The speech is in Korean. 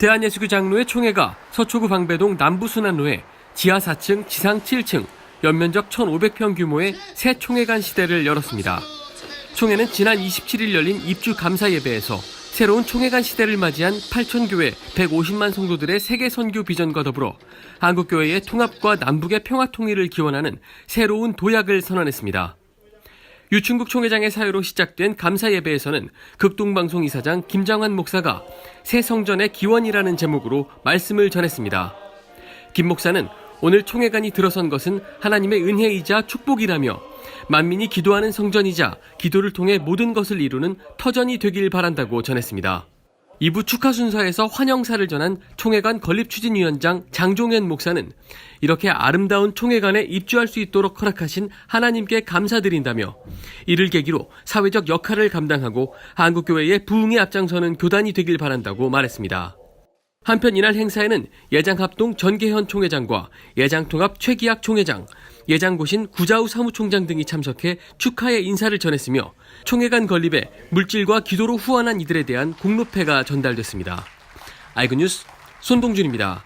대한예수교 장로회 총회가 서초구 방배동 남부순환로에 지하 4층, 지상 7층, 연면적 1,500평 규모의 새 총회관 시대를 열었습니다. 총회는 지난 27일 열린 입주 감사 예배에서 새로운 총회관 시대를 맞이한 8천교회 150만 성도들의 세계 선교 비전과 더불어 한국교회의 통합과 남북의 평화 통일을 기원하는 새로운 도약을 선언했습니다. 유충국 총회장의 사유로 시작된 감사 예배에서는 극동방송 이사장 김정환 목사가 새 성전의 기원이라는 제목으로 말씀을 전했습니다. 김 목사는 오늘 총회관이 들어선 것은 하나님의 은혜이자 축복이라며 만민이 기도하는 성전이자 기도를 통해 모든 것을 이루는 터전이 되길 바란다고 전했습니다. 2부 축하 순서에서 환영사를 전한 총회관 건립추진위원장 장종현 목사는 이렇게 아름다운 총회관에 입주할 수 있도록 허락하신 하나님께 감사드린다며 이를 계기로 사회적 역할을 감당하고 한국교회의 부흥에 앞장서는 교단이 되길 바란다고 말했습니다. 한편 이날 행사에는 예장합동 전계현 총회장과 예장통합 최기학 총회장, 예장고신 구자우 사무총장 등이 참석해 축하의 인사를 전했으며 총회관 건립에 물질과 기도로 후원한 이들에 대한 공로패가 전달됐습니다. 아이그 뉴스 손동준입니다.